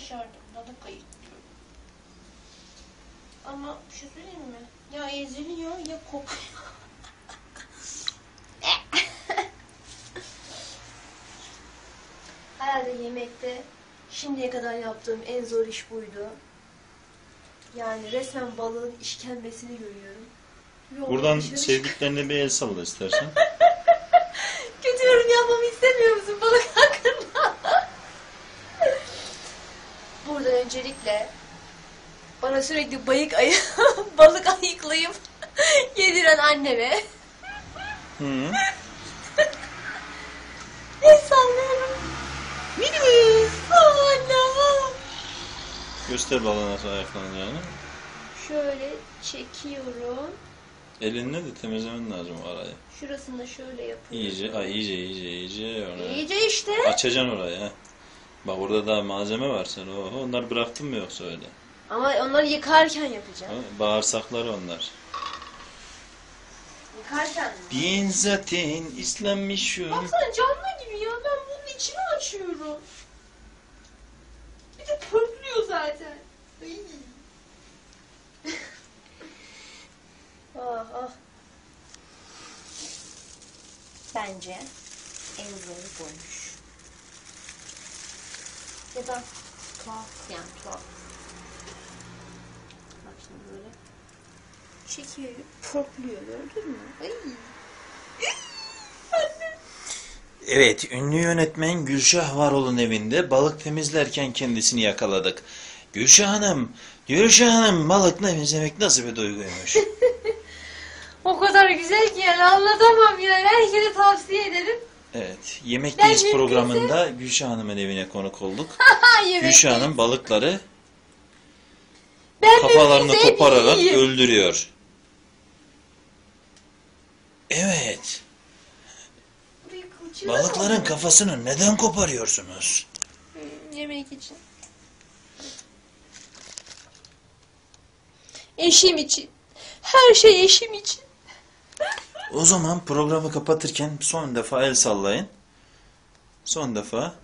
başardım. Balık ayıklıyorum. Ama bir şey söyleyeyim mi? Ya eziliyor ya kopuyor. Herhalde yemekte şimdiye kadar yaptığım en zor iş buydu. Yani resmen balığın işkembesini görüyorum. Onu Buradan sevdiklerine bir el salla istersen. Kötü yorum yapmamı öncelikle bana sürekli bayık ayı, balık ayıklayıp yediren anneme Hı. sallıyorum. Minibüs. Oh anne. Göster balığı nasıl ayaklanacağını. Şöyle çekiyorum. Elinle de temizlemen lazım o arayı. Şurasını da şöyle yapıyorum. İyice, ay iyice, iyice, iyice. Onu. İyice işte. Açacaksın orayı ha. Bak orada daha malzeme var sen. Oho, onları bıraktın mı yoksa öyle? Ama onları yıkarken yapacağım. Ha, Bağırsakları onlar. Yıkarken mi? Ben zaten İslammışım. Baksana canlı gibi ya. Ben bunun içini açıyorum. Bir de pörtlüyor zaten. Ay. ah ah. Bence en zoru buymuş. Ya da tuhaf yani tuhaf. Bak şimdi böyle çekiyor, pörtlüyor gördün mü? Ay. Evet, ünlü yönetmen Gülşah Varol'un evinde balık temizlerken kendisini yakaladık. Gülşah Hanım, Gülşah Hanım balık temizlemek nasıl bir duyguymuş? O kadar güzel ki yani anlatamam yani. Evet, Yemekteyiz Ben programında Gülşah Hanım'ın evine konuk olduk. Gülşah Hanım balıkları ben kafalarını mümkünse kopararak yiyeyim. öldürüyor. Evet, kılçığı balıkların kafasını neden koparıyorsunuz? Hmm, Yemek için. Eşim için. Her şey eşim için. O zaman programı kapatırken son defa el sallayın. Son defa.